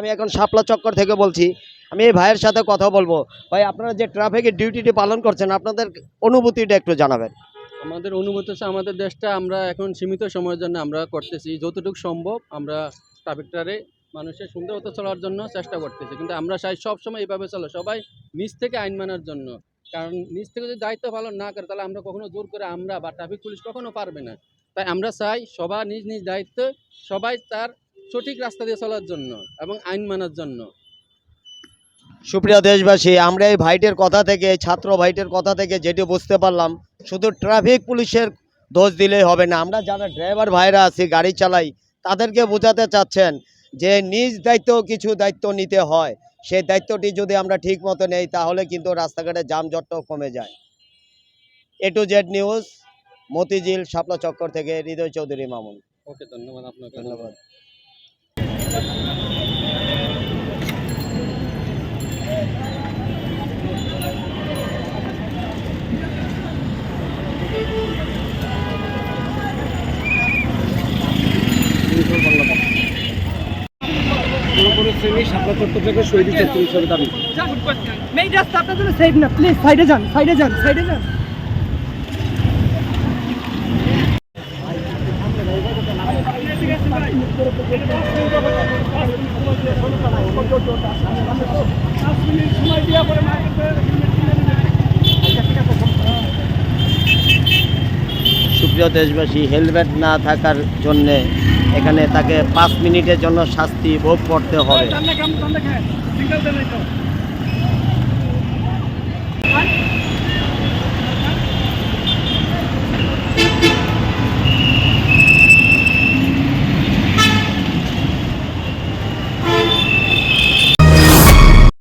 আমি এখন শাপলা চক্কর থেকে বলছি, আমি এই ভাইয়ের সাথে কথা বলব। ভাই, আপনারা যে ট্রাফিকের ডিউটিটি পালন করছেন, আপনাদের অনুভূতিটা একটু জানাবেন। আমাদের অনুভূতি হচ্ছে, আমাদের দেশটা আমরা এখন সীমিত সময়ের জন্য আমরা করতেছি। যতটুকু সম্ভব আমরা ট্রাফিকটারে মানুষের সুন্দরতা চলার জন্য চেষ্টা করতেছি। কিন্তু আমরা চাই সবসময় এইভাবে চলো, সবাই নিজ থেকে আইন মানার জন্য। কারণ নিজ থেকে যদি দায়িত্ব পালন না করে, তাহলে আমরা কখনো জোর করে আমরা বা ট্রাফিক পুলিশ কখনো পারবে না। তাই আমরা চাই সবার নিজ নিজ দায়িত্ব, সবাই তার সঠিক রাস্তা দিয়ে চলার জন্য এবং আইন মানার জন্য। সুপ্রিয় দেশবাসী আমরা এই ভাইটের কথা থেকে ছাত্র ভাইটের কথা থেকে যেটি বুঝতে পারলাম শুধু ট্রাফিক পুলিশের দোষ দিলেই হবে না। আমরা যারা ড্রাইভার ভাইরা আছি গাড়ি চালাই তাদেরকে বোঝাতে চাচ্ছেন যে নিজ দায়িত্ব কিছু দায়িত্ব নিতে হয়। সেই দায়িত্বটি যদি আমরা ঠিক মতো নেই তাহলে কিন্তু রাস্তাঘাটে যানজটটাও কমে যায়। A to Z news Motijheel Shapla চক্কর থেকে হৃদয় চৌধুরী মামুন। ওকে ধন্যবাদ আপনাকে। ধন্যবাদ। মেই রাস্তা আপনার জন্য সেফ না। প্লিজ সাইডে যান সাইডে যান সাইডে যান। সুপ্রিয় দেশবাসী, হেলমেট না থাকার জন্য এখানে তাকে পাঁচ মিনিটের জন্য শাস্তি ভোগ করতে হবে।